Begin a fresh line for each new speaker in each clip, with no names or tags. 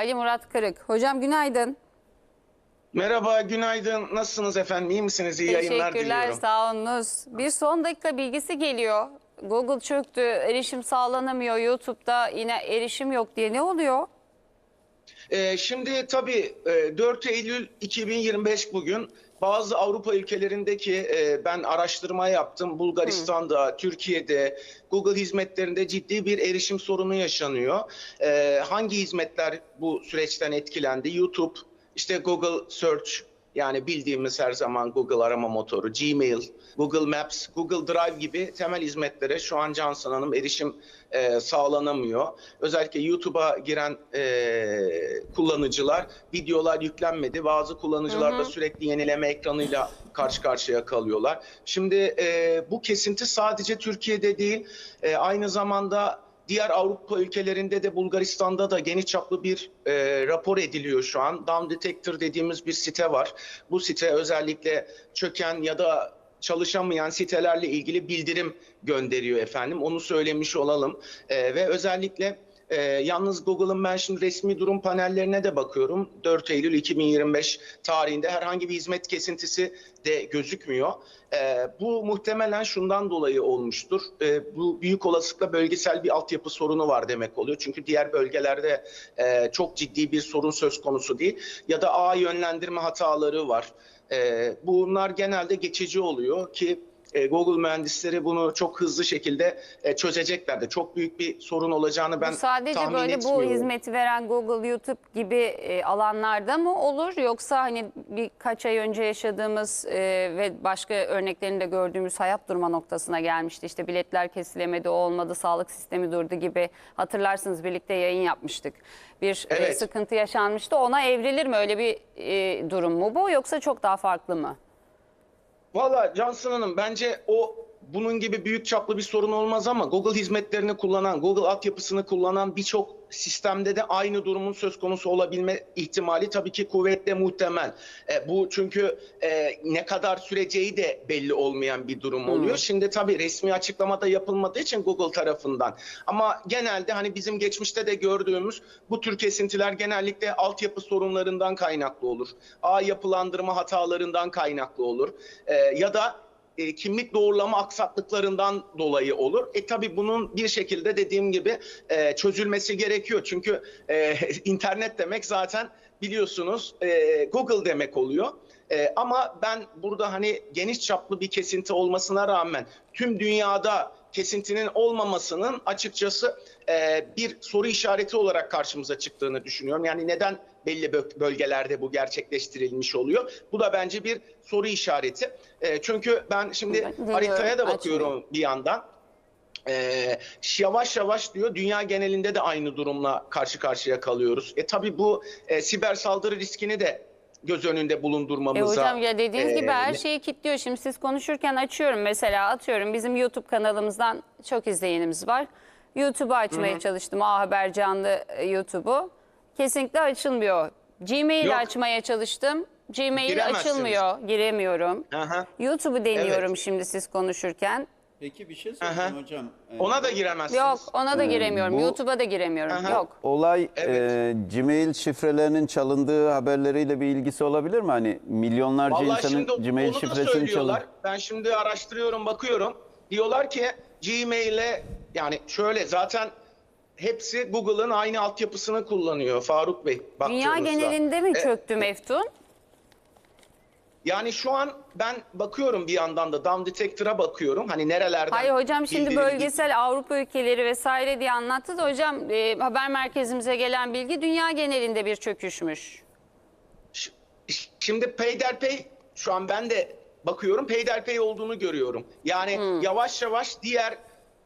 Ali Murat Kırık. Hocam günaydın.
Merhaba, günaydın. Nasılsınız efendim? İyi misiniz? İyi yayınlar
Teşekkürler
diliyorum.
sağ olunuz. Bir son dakika bilgisi geliyor. Google çöktü, erişim sağlanamıyor. YouTube'da yine erişim yok diye ne oluyor?
Ee, şimdi tabii e, 4 Eylül 2025 bugün bazı Avrupa ülkelerindeki e, ben araştırma yaptım. Bulgaristan'da, Türkiye'de Google hizmetlerinde ciddi bir erişim sorunu yaşanıyor. Ee, hangi hizmetler bu süreçten etkilendi? YouTube, işte Google Search yani bildiğimiz her zaman Google arama motoru, Gmail, Google Maps, Google Drive gibi temel hizmetlere şu an Cansın Hanım erişim e, sağlanamıyor. Özellikle YouTube'a giren e, kullanıcılar videolar yüklenmedi. Bazı kullanıcılar da sürekli yenileme ekranıyla karşı karşıya kalıyorlar. Şimdi e, bu kesinti sadece Türkiye'de değil, e, aynı zamanda Diğer Avrupa ülkelerinde de Bulgaristan'da da geniş çaplı bir e, rapor ediliyor şu an. Down Detector dediğimiz bir site var. Bu site özellikle çöken ya da çalışamayan sitelerle ilgili bildirim gönderiyor efendim. Onu söylemiş olalım. E, ve özellikle e, yalnız Google'ın ben şimdi resmi durum panellerine de bakıyorum. 4 Eylül 2025 tarihinde herhangi bir hizmet kesintisi de gözükmüyor. E, bu muhtemelen şundan dolayı olmuştur. E, bu büyük olasılıkla bölgesel bir altyapı sorunu var demek oluyor. Çünkü diğer bölgelerde e, çok ciddi bir sorun söz konusu değil. Ya da ağ yönlendirme hataları var. E, bunlar genelde geçici oluyor ki e, Google mühendisleri bunu çok hızlı şekilde e, çözecekler de çok büyük bir sorun olacağını ben
bu sadece
tahmin
böyle
etmiyorum.
bu hizmeti veren Google, YouTube gibi e, alanlarda mı olur? Yoksa hani birkaç ay önce yaşadığımız e, ve başka örneklerinde gördüğümüz hayat durma noktasına gelmişti. İşte biletler kesilemedi, olmadı, sağlık sistemi durdu gibi. Hatırlarsınız birlikte yayın yapmıştık. Bir e,
Evet.
sıkıntı yaşanmıştı. Ona evrilir mi? Öyle bir e, durum mu bu yoksa çok daha farklı mı?
Valla Cansın Hanım bence o bunun gibi büyük çaplı bir sorun olmaz ama Google hizmetlerini kullanan, Google altyapısını kullanan birçok sistemde de aynı durumun söz konusu olabilme ihtimali tabii ki kuvvetle muhtemel. E, bu çünkü e, ne kadar süreceği de belli olmayan bir durum oluyor. Şimdi tabii resmi açıklamada yapılmadığı için Google tarafından ama genelde hani bizim geçmişte de gördüğümüz bu tür kesintiler genellikle altyapı sorunlarından kaynaklı olur. Ağ yapılandırma hatalarından kaynaklı olur. E, ya da e, kimlik doğrulama aksaklıklarından dolayı olur. E tabi bunun bir şekilde dediğim gibi e, çözülmesi gerekiyor. Çünkü e, internet demek zaten biliyorsunuz e, Google demek oluyor. E, ama ben burada hani geniş çaplı bir kesinti olmasına rağmen tüm dünyada kesintinin olmamasının açıkçası e, bir soru işareti olarak karşımıza çıktığını düşünüyorum. Yani neden belli bö- bölgelerde bu gerçekleştirilmiş oluyor? Bu da bence bir soru işareti. E, çünkü ben şimdi
Ben dinliyorum,
haritaya da bakıyorum bir yandan. Ee, yavaş yavaş diyor dünya genelinde de aynı durumla karşı karşıya kalıyoruz. E tabi bu e, siber saldırı riskini de göz önünde
E
bulundurmamıza.
hocam ya dediğiniz
e,
gibi her şeyi kilitliyor. Şimdi siz konuşurken açıyorum mesela atıyorum bizim YouTube kanalımızdan çok izleyenimiz var. YouTube'u açmaya çalıştım. A Haber Canlı e, YouTube'u. Kesinlikle açılmıyor. Gmail açmaya çalıştım. Gmail açılmıyor. Giremiyorum. YouTube'u deniyorum
Evet.
şimdi siz konuşurken.
Peki bir şey soracağım hocam. Ee,
Ona da giremezsiniz.
Yok ona da giremiyorum.
bu-
YouTube'a da giremiyorum.
Aha.
Yok.
Olay
Evet.
e, Gmail şifrelerinin çalındığı haberleriyle bir ilgisi olabilir mi? Hani milyonlarca
Vallahi
insanın
şimdi
Gmail
onu da
şifresini
söylüyorlar.
çalın.
Ben şimdi araştırıyorum, bakıyorum. Diyorlar ki Gmail'e yani şöyle zaten hepsi Google'ın aynı altyapısını kullanıyor Faruk Bey.
Dünya
baktığımızda.
genelinde mi
E,
çöktü Meftun?
Yani şu an ben bakıyorum bir yandan da Down Detector'a bakıyorum. Hani nerelerden
Hayır hocam şimdi
bildirildi-
bölgesel Avrupa ülkeleri vesaire diye anlattı da hocam e, haber merkezimize gelen bilgi dünya genelinde bir çöküşmüş.
Şimdi peyderpey şu an ben de bakıyorum peyderpey olduğunu görüyorum. Yani yavaş yavaş diğer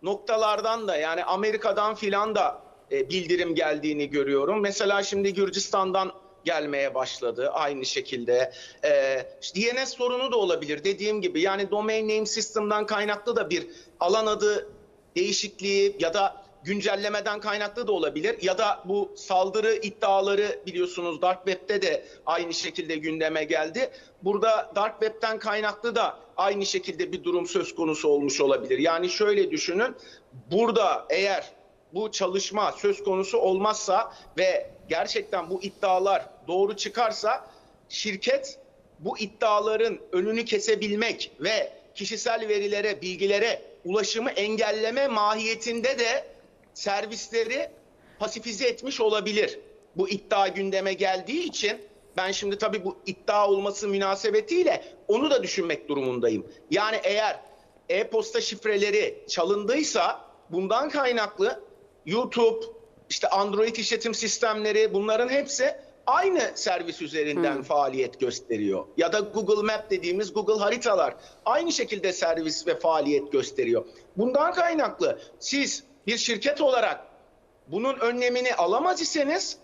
noktalardan da yani Amerika'dan filan da e, bildirim geldiğini görüyorum. Mesela şimdi Gürcistan'dan gelmeye başladı aynı şekilde. E, işte DNS sorunu da olabilir dediğim gibi. Yani Domain Name System'dan kaynaklı da bir alan adı değişikliği ya da güncellemeden kaynaklı da olabilir ya da bu saldırı iddiaları biliyorsunuz Dark Web'te de aynı şekilde gündeme geldi. Burada Dark Web'ten kaynaklı da aynı şekilde bir durum söz konusu olmuş olabilir. Yani şöyle düşünün burada eğer bu çalışma söz konusu olmazsa ve gerçekten bu iddialar doğru çıkarsa şirket bu iddiaların önünü kesebilmek ve kişisel verilere, bilgilere ulaşımı engelleme mahiyetinde de servisleri pasifize etmiş olabilir. Bu iddia gündeme geldiği için ben şimdi tabii bu iddia olması münasebetiyle onu da düşünmek durumundayım. Yani eğer e-posta şifreleri çalındıysa bundan kaynaklı YouTube, işte Android işletim sistemleri bunların hepsi aynı servis üzerinden faaliyet gösteriyor. Ya da Google Map dediğimiz Google haritalar aynı şekilde servis ve faaliyet gösteriyor. Bundan kaynaklı siz bir şirket olarak bunun önlemini alamaz iseniz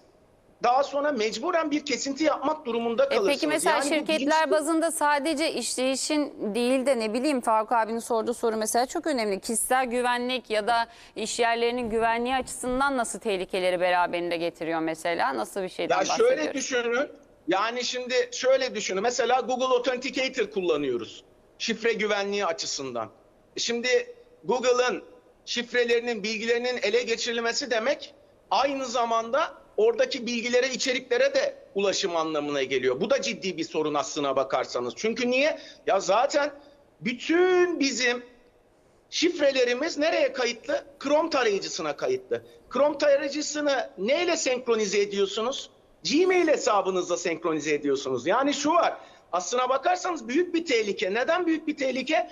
daha sonra mecburen bir kesinti yapmak durumunda
E
kalırsınız.
peki mesela
Yani
şirketler
bilinçli-
bazında sadece işleyişin değil de ne bileyim Faruk abinin sorduğu soru mesela çok önemli. Kişisel güvenlik ya da iş yerlerinin güvenliği açısından nasıl tehlikeleri beraberinde getiriyor mesela? Nasıl bir şeyden
Ya
bahsediyoruz?
şöyle düşünün. Yani şimdi şöyle düşünün. Mesela Google Authenticator kullanıyoruz. Şifre güvenliği açısından. Şimdi Google'ın şifrelerinin, bilgilerinin ele geçirilmesi demek aynı zamanda oradaki bilgilere, içeriklere de ulaşım anlamına geliyor. Bu da ciddi bir sorun aslına bakarsanız. Çünkü niye? Ya zaten bütün bizim Şifrelerimiz nereye kayıtlı? Chrome tarayıcısına kayıtlı. Chrome tarayıcısını neyle senkronize ediyorsunuz? Gmail hesabınızla senkronize ediyorsunuz. Yani şu var. Aslına bakarsanız büyük bir tehlike. Neden büyük bir tehlike?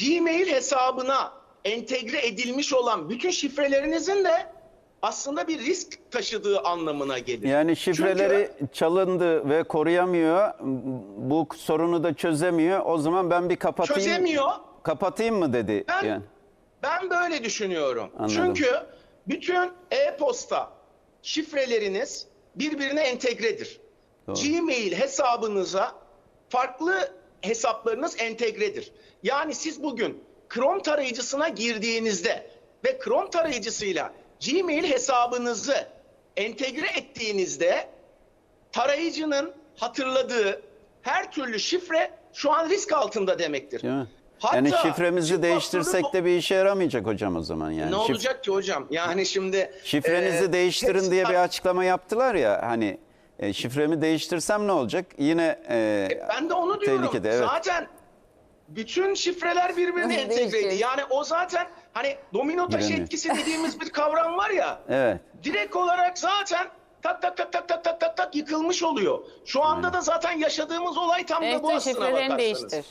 Gmail hesabına entegre edilmiş olan bütün şifrelerinizin de aslında bir risk taşıdığı anlamına gelir.
Yani şifreleri çalındı ve koruyamıyor. Bu sorunu da çözemiyor. O zaman ben bir kapatayım.
Çözemiyor.
Kapatayım mı dedi.
Ben,
yani.
ben böyle düşünüyorum.
Anladım.
Çünkü bütün e-posta şifreleriniz birbirine entegredir.
Doğru.
Gmail hesabınıza farklı hesaplarınız entegredir. Yani siz bugün Chrome tarayıcısına girdiğinizde ve Chrome tarayıcısıyla Gmail hesabınızı entegre ettiğinizde tarayıcının hatırladığı her türlü şifre şu an risk altında demektir.
Değil mi?
Hatta
yani şifremizi değiştirsek
bu-
de bir işe yaramayacak hocam o zaman yani.
ne
Şif-
olacak ki hocam? Yani şimdi
Şifrenizi
e,
değiştirin
hepsi-
diye bir açıklama yaptılar ya hani e, şifremi değiştirsem ne olacak? Yine e,
Ben de onu diyorum.
tehlikede evet.
Zaten bütün şifreler birbirine entegreydi. Yani o zaten hani domino taşı
Giremiyor.
etkisi dediğimiz bir kavram var ya.
Evet.
Direkt olarak zaten tak tak tak tak tak tak tak tak yıkılmış oluyor. Şu anda da zaten yaşadığımız olay tam da bu aslına bakarsanız.
değiştir.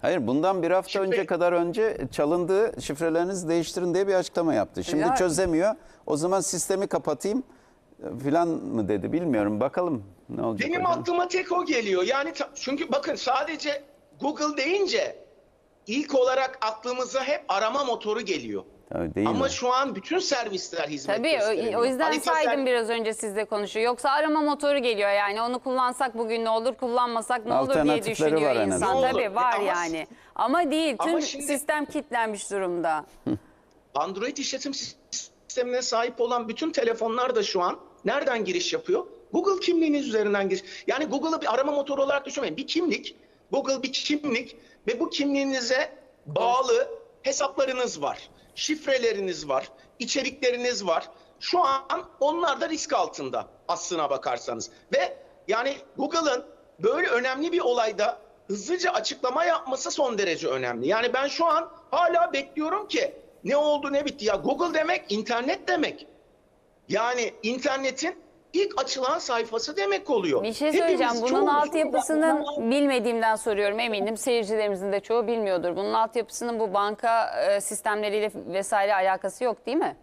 Hayır bundan bir hafta
Şifre-
önce kadar önce çalındı şifrelerinizi değiştirin diye bir açıklama yaptı. Şimdi
Ya-
çözemiyor. O zaman sistemi kapatayım filan mı dedi bilmiyorum. Bakalım ne olacak
Benim
hocam.
aklıma tek o geliyor. Yani çünkü bakın sadece Google deyince ilk olarak aklımıza hep arama motoru geliyor.
Tabii değil
Ama
mi?
şu an bütün servisler hizmet
Tabii
gösteriyor.
o, o yüzden
Harita
saydım
ser-
biraz önce sizle konuşuyor. Yoksa arama motoru geliyor yani onu kullansak bugün ne olur kullanmasak ne olur diye
Alternatifleri
düşünüyor
var en
insan.
azından.
Tabii
olur?
var
Ama-
yani. Ama değil
Ama
tüm
şimdi-
sistem kilitlenmiş durumda.
Android işletim sistemine sahip olan bütün telefonlar da şu an nereden giriş yapıyor? Google kimliğiniz üzerinden giriş. Yani Google'ı bir arama motoru olarak düşünmeyin. Bir kimlik, Google bir kimlik ve bu kimliğinize bağlı hesaplarınız var. Şifreleriniz var, içerikleriniz var. Şu an onlar da risk altında aslına bakarsanız. Ve yani Google'ın böyle önemli bir olayda hızlıca açıklama yapması son derece önemli. Yani ben şu an hala bekliyorum ki ne oldu ne bitti. Ya Google demek internet demek. Yani internetin ilk açılan sayfası demek oluyor.
Bir şey
Hepimiz,
söyleyeceğim. Bunun
çoğumuz
altyapısının
burada-
bilmediğimden soruyorum eminim seyircilerimizin de çoğu bilmiyordur. Bunun altyapısının bu banka e, sistemleriyle vesaire alakası yok değil mi?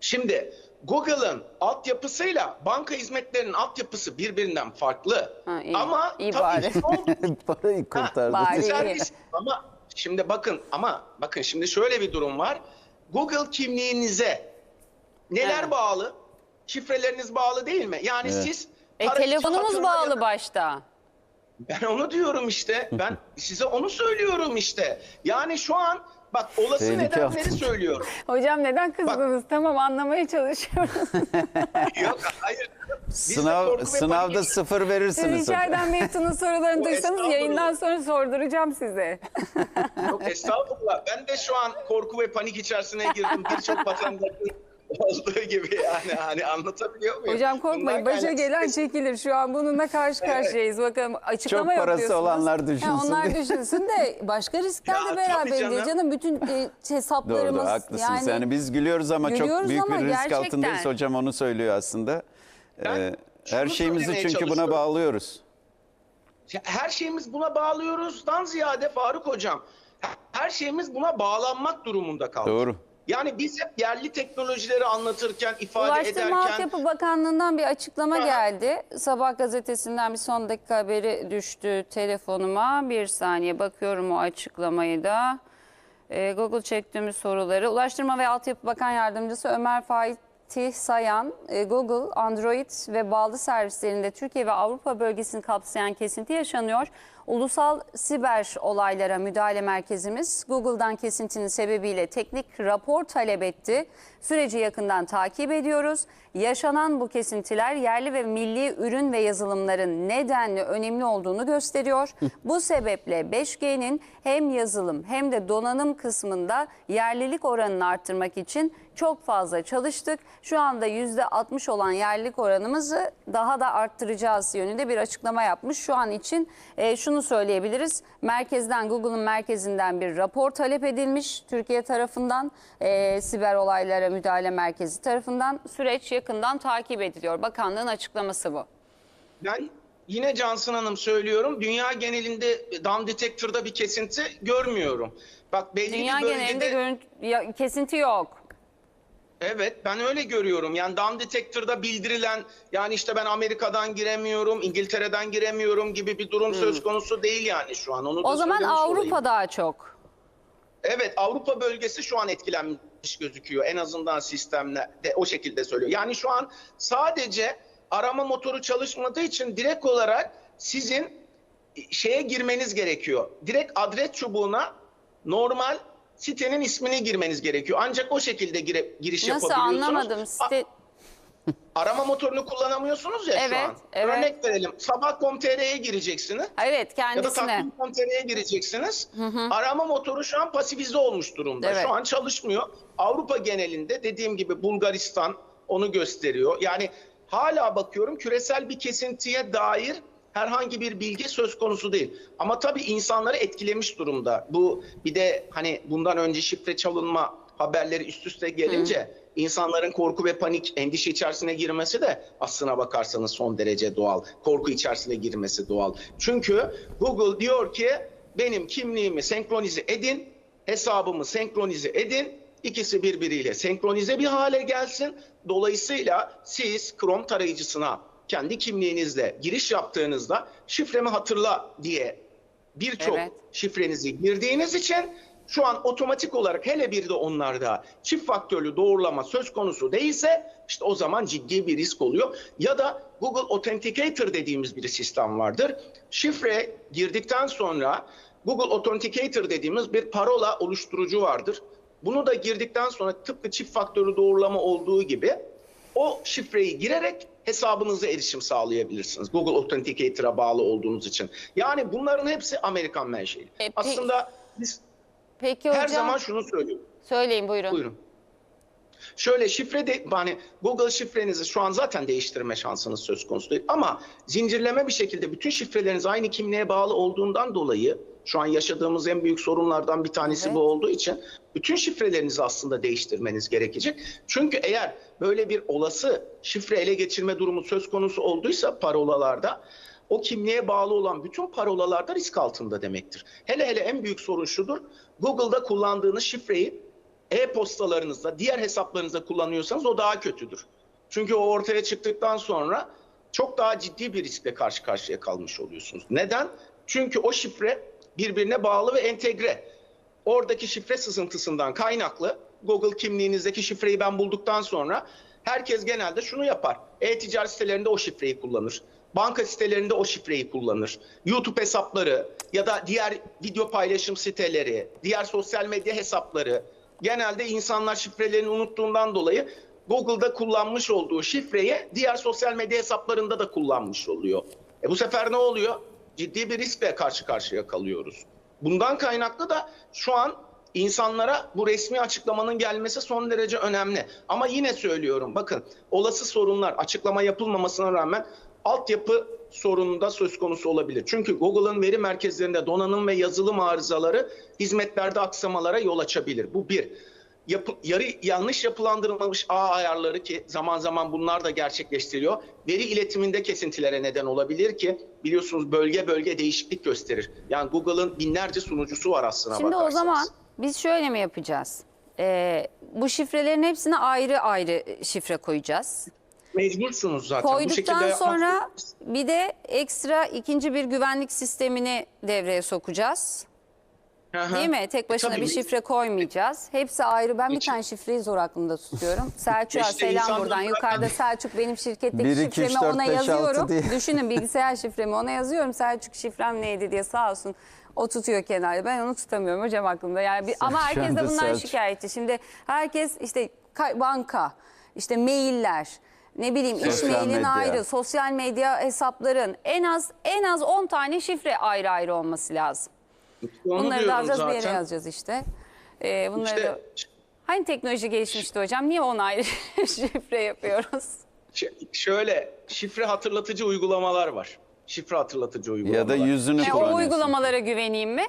Şimdi Google'ın altyapısıyla banka hizmetlerinin altyapısı birbirinden farklı.
Ha, iyi.
Ama
İyi
tabii
bari.
Parayı kurtardı.
bari. iyi.
servis ama şimdi bakın ama bakın şimdi şöyle bir durum var. Google kimliğinize neler
Evet.
bağlı? Şifreleriniz bağlı değil mi? Yani
Evet.
siz
E telefonumuz bağlı başta.
Ben onu diyorum işte. Ben size onu söylüyorum işte. Yani şu an bak olası
Tehlike
nedenleri
altında.
söylüyorum.
Hocam neden kızdınız? Tamam anlamaya çalışıyoruz.
Yok hayır. Biz
Sınav sınavda
panik-
sıfır
Siz
verirsiniz. hocam.
içeriden Meftun'un sorularını duysanız yayından sonra sorduracağım size.
Yok estağfurullah. Ben de şu an korku ve panik içerisine girdim. Birçok vatandaşın olduğu gibi yani hani anlatabiliyor muyum?
Hocam korkmayın
Bundan
başa
kaynaklı-
gelen çekilir. Şu an bununla karşı karşıyayız. Bakalım açıklama
Çok
yok
parası
diyorsunuz.
olanlar düşünsün
Ha, onlar
diye.
düşünsün de başka riskler
Ya
de
tabii
beraberinde
canım.
canım. Bütün e, hesaplarımız
Doğru haklısınız. Yani,
yani
biz gülüyoruz ama
Gülüyoruz
çok büyük
ama
bir risk
gerçekten.
altındayız. Hocam onu söylüyor aslında.
Ben
Ee,
şunu
her şeyimizi
söylemeye
çünkü buna
çalışıyorum.
bağlıyoruz.
Ya Her şeyimiz buna bağlıyoruzdan ziyade Faruk Hocam her şeyimiz buna bağlanmak durumunda kaldı.
Doğru.
Yani biz hep yerli teknolojileri anlatırken, ifade
Ulaştırma
ederken
Altyapı Bakanlığı'ndan bir açıklama
Aha.
geldi. Sabah gazetesinden bir son dakika haberi düştü telefonuma. Bir saniye bakıyorum o açıklamayı da. Ee, Google çektiğimiz soruları. Ulaştırma ve Altyapı Bakan Yardımcısı Ömer Fatih Sayan, e, Google, Android ve bağlı servislerinde Türkiye ve Avrupa bölgesini kapsayan kesinti yaşanıyor. Ulusal Siber Olaylara Müdahale Merkezimiz Google'dan kesintinin sebebiyle teknik rapor talep etti. Süreci yakından takip ediyoruz. Yaşanan bu kesintiler yerli ve milli ürün ve yazılımların nedenli önemli olduğunu gösteriyor. bu sebeple 5G'nin hem yazılım hem de donanım kısmında yerlilik oranını arttırmak için çok fazla çalıştık. Şu anda %60 olan yerlilik oranımızı daha da arttıracağız yönünde bir açıklama yapmış. Şu an için e, şunu söyleyebiliriz. Merkezden, Google'ın merkezinden bir rapor talep edilmiş Türkiye tarafından. e, siber olaylara müdahale merkezi tarafından. Süreç yakından takip ediliyor. Bakanlığın açıklaması bu.
ben yine Cansın Hanım söylüyorum. Dünya genelinde dam detektörde bir kesinti görmüyorum. Bak belli
Dünya
bir bölgede
genelinde görüntü, ya- kesinti yok.
Evet ben öyle görüyorum. Yani dam detektörde bildirilen yani işte ben Amerika'dan giremiyorum, İngiltere'den giremiyorum gibi bir durum söz konusu değil yani şu an. Onu da
Hmm. O zaman Avrupa
olayım.
daha çok.
Evet Avrupa bölgesi şu an etkilenmiş gözüküyor. En azından sistemle de o şekilde söylüyor. Yani şu an sadece arama motoru çalışmadığı için direkt olarak sizin şeye girmeniz gerekiyor. Direkt adres çubuğuna normal sitenin ismini girmeniz gerekiyor. Ancak o şekilde gire, giriş
Nasıl
yapabiliyorsunuz.
anlamadım. Site...
Arama motorunu kullanamıyorsunuz ya şu
Evet,
an.
evet.
Örnek verelim. Sabah.com.tr'ye gireceksiniz.
Evet
Ya da
kendisine.
takvim.com.tr'ye gireceksiniz. Arama motoru şu an pasifize olmuş durumda.
Evet.
Şu an çalışmıyor. Avrupa genelinde dediğim gibi Bulgaristan onu gösteriyor. Yani hala bakıyorum küresel bir kesintiye dair herhangi bir bilgi söz konusu değil. Ama tabii insanları etkilemiş durumda. Bu bir de hani bundan önce şifre çalınma haberleri üst üste gelince insanların korku ve panik, endişe içerisine girmesi de aslına bakarsanız son derece doğal. Korku içerisine girmesi doğal. Çünkü Google diyor ki benim kimliğimi senkronize edin, hesabımı senkronize edin. İkisi birbiriyle senkronize bir hale gelsin. Dolayısıyla siz Chrome tarayıcısına kendi kimliğinizle giriş yaptığınızda şifremi hatırla diye birçok
Evet.
şifrenizi girdiğiniz için şu an otomatik olarak hele bir de onlarda çift faktörlü doğrulama söz konusu değilse işte o zaman ciddi bir risk oluyor. Ya da Google Authenticator dediğimiz bir sistem vardır. Şifre girdikten sonra Google Authenticator dediğimiz bir parola oluşturucu vardır. Bunu da girdikten sonra tıpkı çift faktörlü doğrulama olduğu gibi o şifreyi girerek hesabınıza erişim sağlayabilirsiniz. Google Authenticator'a bağlı olduğunuz için. Yani bunların hepsi Amerikan menşeli.
E, pe-
Aslında biz
Peki hocam
her zaman şunu söylüyoruz.
söyleyin buyurun.
Buyurun. Şöyle şifre de hani Google şifrenizi şu an zaten değiştirme şansınız söz konusu değil. Ama zincirleme bir şekilde bütün şifreleriniz aynı kimliğe bağlı olduğundan dolayı şu an yaşadığımız en büyük sorunlardan bir tanesi
Evet.
bu olduğu için bütün şifrelerinizi aslında değiştirmeniz gerekecek. Çünkü eğer böyle bir olası şifre ele geçirme durumu söz konusu olduysa parolalarda o kimliğe bağlı olan bütün parolalarda risk altında demektir. Hele hele en büyük sorun şudur. Google'da kullandığınız şifreyi e-postalarınızda, diğer hesaplarınızda kullanıyorsanız o daha kötüdür. Çünkü o ortaya çıktıktan sonra çok daha ciddi bir riskle karşı karşıya kalmış oluyorsunuz. Neden? Çünkü o şifre birbirine bağlı ve entegre. Oradaki şifre sızıntısından kaynaklı Google kimliğinizdeki şifreyi ben bulduktan sonra herkes genelde şunu yapar. E-ticaret sitelerinde o şifreyi kullanır. Banka sitelerinde o şifreyi kullanır. YouTube hesapları ya da diğer video paylaşım siteleri, diğer sosyal medya hesapları genelde insanlar şifrelerini unuttuğundan dolayı Google'da kullanmış olduğu şifreyi diğer sosyal medya hesaplarında da kullanmış oluyor. E bu sefer ne oluyor? Ciddi bir riskle karşı karşıya kalıyoruz. Bundan kaynaklı da şu an insanlara bu resmi açıklamanın gelmesi son derece önemli. Ama yine söylüyorum bakın olası sorunlar açıklama yapılmamasına rağmen altyapı sorununda söz konusu olabilir. Çünkü Google'ın veri merkezlerinde donanım ve yazılım arızaları hizmetlerde aksamalara yol açabilir. Bu bir. Yapı, yarı yanlış yapılandırılmamış ağ ayarları ki zaman zaman bunlar da gerçekleştiriliyor. Veri iletiminde kesintilere neden olabilir ki biliyorsunuz bölge bölge değişiklik gösterir. Yani Google'ın binlerce sunucusu var aslında
Şimdi o
bakarsanız.
zaman biz şöyle mi yapacağız? Ee, bu şifrelerin hepsine ayrı ayrı şifre koyacağız.
mecbursunuz zaten. Bu
Koyduktan
yapmak
sonra bir de ekstra ikinci bir güvenlik sistemini devreye sokacağız.
Hı.
Değil mi? Tek başına
tabii.
bir şifre koymayacağız. Hepsi ayrı. Ben bir tane şifreyi zor aklımda tutuyorum. Selçuk'a
İşte
selam buradan.
zaten-
Yukarıda Selçuk benim şirketteki
Bir, iki, üç,
şifremi
dört,
ona
beş, altı
yazıyorum.
diye.
Düşünün bilgisayar şifremi ona yazıyorum. Selçuk şifrem neydi diye sağ olsun. O tutuyor kenarda. Ben onu tutamıyorum hocam aklımda. Yani bir, ama herkes de
anda
bundan
Selçuk.
şikayetçi. Şimdi herkes işte ka- banka, işte mailler, ne bileyim iş
Sosyal
mailin
medya.
ayrı, sosyal medya hesapların en az en az 10 tane şifre ayrı ayrı olması lazım.
Onu
Bunları da
diyorum
alacağız bir yere
zaten.
yazacağız işte. Ee, bunları
İşte
da... Hani teknoloji gelişmişti hocam? Niye ona ayrı şifre yapıyoruz?
Ş- şöyle şifre hatırlatıcı uygulamalar var. Şifre hatırlatıcı uygulamalar.
Ya da yüzünü
Yani o
kullanıyorsun.
uygulamalara güveneyim mi?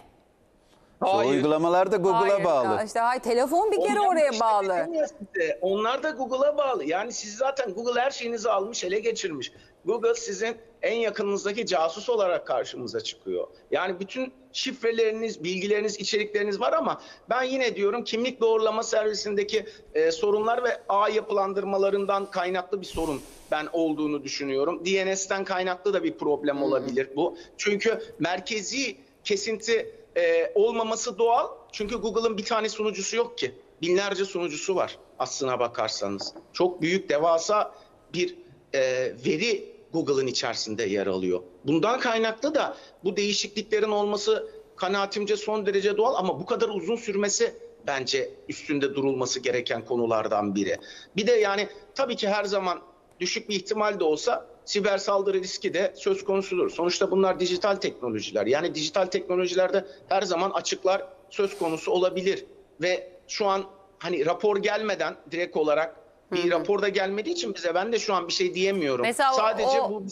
O
Hayır.
uygulamalar da Google'a
Hayır.
bağlı.
Ya işte hayır, telefon bir kere
Onlar
oraya
işte
bağlı.
dedim ya size, Onlar da Google'a bağlı. Yani siz zaten Google her şeyinizi almış, ele geçirmiş. Google sizin en yakınınızdaki casus olarak karşımıza çıkıyor. Yani bütün şifreleriniz, bilgileriniz, içerikleriniz var ama ben yine diyorum kimlik doğrulama servisindeki e, sorunlar ve ağ yapılandırmalarından kaynaklı bir sorun ben olduğunu düşünüyorum. DNS'ten kaynaklı da bir problem olabilir bu. Çünkü merkezi kesinti e, olmaması doğal. Çünkü Google'ın bir tane sunucusu yok ki. Binlerce sunucusu var aslına bakarsanız. Çok büyük, devasa bir e, veri Google'ın içerisinde yer alıyor. Bundan kaynaklı da bu değişikliklerin olması kanaatimce son derece doğal ama bu kadar uzun sürmesi bence üstünde durulması gereken konulardan biri. Bir de yani tabii ki her zaman düşük bir ihtimal de olsa siber saldırı riski de söz konusudur. Sonuçta bunlar dijital teknolojiler. Yani dijital teknolojilerde her zaman açıklar söz konusu olabilir. Ve şu an hani rapor gelmeden direkt olarak bir rapor da gelmediği için bize ben de şu an bir şey diyemiyorum.
Mesela
Sadece
o-
bu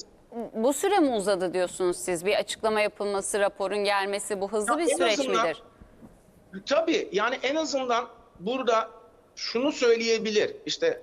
Bu süre mi uzadı diyorsunuz siz? Bir açıklama yapılması, raporun gelmesi bu hızlı
Ya
bir
en
süreç
azından-
midir?
Tabii yani en azından burada şunu söyleyebilir. İşte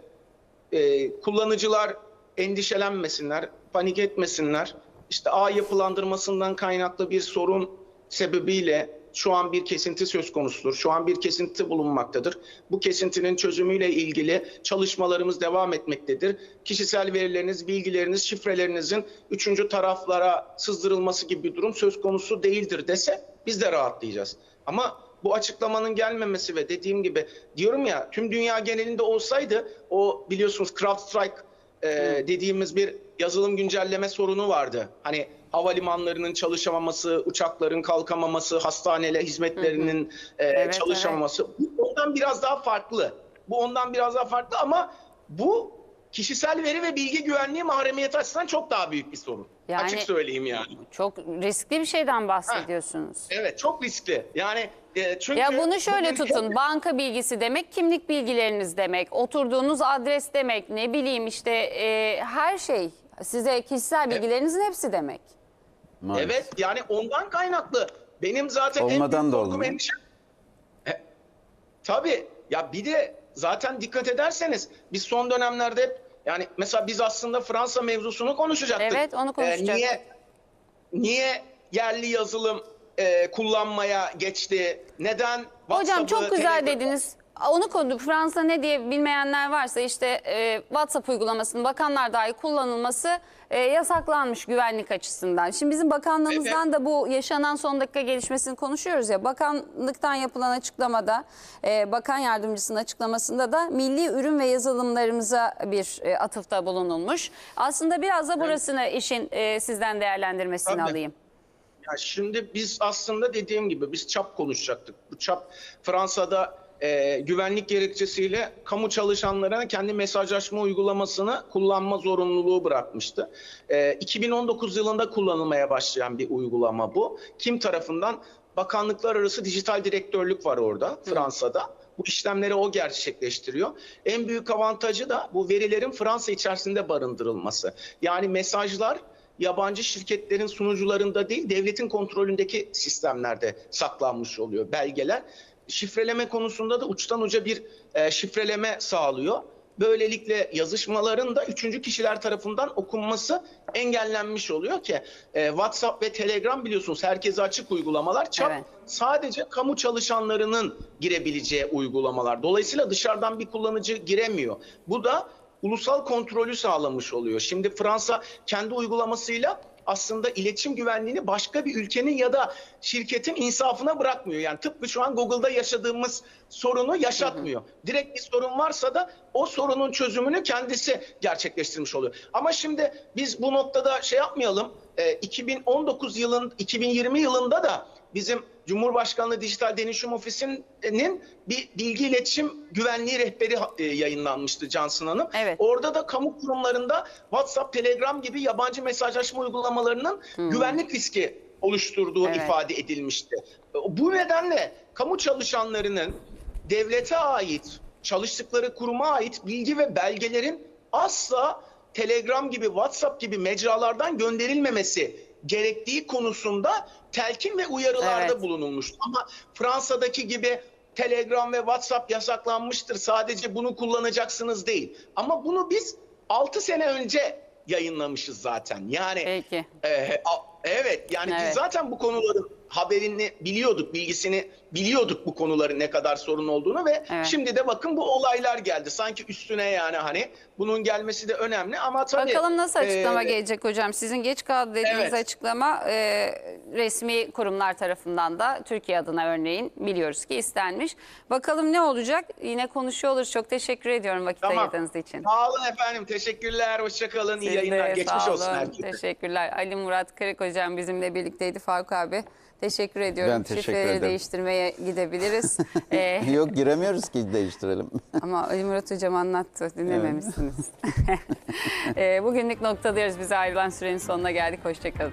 e, kullanıcılar endişelenmesinler, panik etmesinler. İşte ağ yapılandırmasından kaynaklı bir sorun sebebiyle şu an bir kesinti söz konusudur. Şu an bir kesinti bulunmaktadır. Bu kesintinin çözümüyle ilgili çalışmalarımız devam etmektedir. Kişisel verileriniz, bilgileriniz, şifrelerinizin üçüncü taraflara sızdırılması gibi bir durum söz konusu değildir dese biz de rahatlayacağız. Ama bu açıklamanın gelmemesi ve dediğim gibi diyorum ya tüm dünya genelinde olsaydı o biliyorsunuz CrowdStrike e, dediğimiz bir yazılım güncelleme sorunu vardı. Hani havalimanlarının çalışamaması, uçakların kalkamaması, hastane hizmetlerinin e,
Evet,
çalışamaması. Bu ondan biraz daha farklı. Bu ondan biraz daha farklı ama bu kişisel veri ve bilgi güvenliği mahremiyeti açısından çok daha büyük bir sorun.
Yani-
Açık söyleyeyim yani.
Çok riskli bir şeyden bahsediyorsunuz.
Evet çok riskli. Yani e, çünkü
Ya bunu şöyle
bugün-
tutun. Banka bilgisi demek, kimlik bilgileriniz demek, oturduğunuz adres demek, ne bileyim işte e, her şey. Size kişisel bilgilerinizin hepsi demek.
Maalesef.
Evet yani ondan kaynaklı. Benim zaten en
Olmadan
büyük
da
korkum endişem. E, tabii ya bir de zaten dikkat ederseniz biz son dönemlerde hep yani mesela biz aslında Fransa mevzusunu konuşacaktık.
Evet, onu
E,
konuşacaktık.
niye niye yerli yazılım e, kullanmaya geçti? Neden
Hocam çok güzel
Telegram-
dediniz. Onu konuştuk. Fransa ne diye bilmeyenler varsa işte e, WhatsApp uygulamasının bakanlar dahi kullanılması e, yasaklanmış güvenlik açısından. Şimdi bizim bakanlığımızdan da bu yaşanan son dakika gelişmesini konuşuyoruz ya. Bakanlıktan yapılan açıklamada, e, bakan yardımcısının açıklamasında da milli ürün ve yazılımlarımıza bir e, atıfta bulunulmuş. Aslında biraz da burasını işin e, sizden değerlendirmesini
Tabii.
alayım.
Ya şimdi biz aslında dediğim gibi biz çap konuşacaktık. Bu çap Fransa'da e, güvenlik gerekçesiyle kamu çalışanlarına kendi mesajlaşma uygulamasını kullanma zorunluluğu bırakmıştı. E, 2019 yılında kullanılmaya başlayan bir uygulama bu. Kim tarafından? bakanlıklar arası dijital direktörlük var orada Fransa'da. Bu işlemleri o gerçekleştiriyor. En büyük avantajı da bu verilerin Fransa içerisinde barındırılması. Yani mesajlar yabancı şirketlerin sunucularında değil, devletin kontrolündeki sistemlerde saklanmış oluyor belgeler. Şifreleme konusunda da uçtan uca bir e, şifreleme sağlıyor. Böylelikle yazışmaların da üçüncü kişiler tarafından okunması engellenmiş oluyor ki e, WhatsApp ve Telegram biliyorsunuz herkese açık uygulamalar. Çap
Evet.
sadece kamu çalışanlarının girebileceği uygulamalar. Dolayısıyla dışarıdan bir kullanıcı giremiyor. Bu da ulusal kontrolü sağlamış oluyor. Şimdi Fransa kendi uygulamasıyla aslında iletişim güvenliğini başka bir ülkenin ya da şirketin insafına bırakmıyor. Yani tıpkı şu an Google'da yaşadığımız sorunu yaşatmıyor. Direkt bir sorun varsa da o sorunun çözümünü kendisi gerçekleştirmiş oluyor. Ama şimdi biz bu noktada şey yapmayalım. e, 2019 yılın 2020 yılında da bizim Cumhurbaşkanlığı Dijital Dönüşüm Ofisi'nin bir bilgi iletişim güvenliği rehberi e, yayınlanmıştı Cansın Hanım.
Evet.
Orada da kamu kurumlarında WhatsApp, Telegram gibi yabancı mesajlaşma uygulamalarının güvenlik riski oluşturduğu
Evet.
ifade edilmişti. Bu nedenle kamu çalışanlarının devlete ait, çalıştıkları kuruma ait bilgi ve belgelerin asla Telegram gibi, WhatsApp gibi mecralardan gönderilmemesi gerektiği konusunda telkin ve uyarılarda
Evet.
bulunulmuştu. Ama Fransa'daki gibi Telegram ve WhatsApp yasaklanmıştır. Sadece bunu kullanacaksınız değil. Ama bunu biz 6 sene önce yayınlamışız zaten. Yani
Peki.
e, a- evet yani
Evet.
biz zaten bu konuların haberini biliyorduk, bilgisini biliyorduk bu konuların ne kadar sorun olduğunu ve
Evet.
şimdi de bakın bu olaylar geldi. Sanki üstüne yani hani bunun gelmesi de önemli ama tabii
Bakalım nasıl açıklama
e,
gelecek hocam? Sizin geç kaldı dediğiniz
Evet.
açıklama e, resmi kurumlar tarafından da Türkiye adına örneğin biliyoruz ki istenmiş. Bakalım ne olacak? Yine konuşuyor oluruz. Çok teşekkür ediyorum vakit
Tamam.
ayırdığınız için.
Sağ olun efendim. Teşekkürler. Hoşçakalın. İyi yayınlar.
de
Geçmiş olsun herkese.
Teşekkürler. Ali Murat Kırık hocam bizimle birlikteydi Faruk abi. Teşekkür ediyorum.
Ben teşekkür
Şifreleri
ederim.
değiştirmeye gidebiliriz. Ee,
Yok giremiyoruz ki değiştirelim.
ama Ali Murat hocam anlattı. Dinlememişsiniz. Ee, bugünlük noktalıyoruz. Bize ayrılan sürenin sonuna geldik. Hoşçakalın.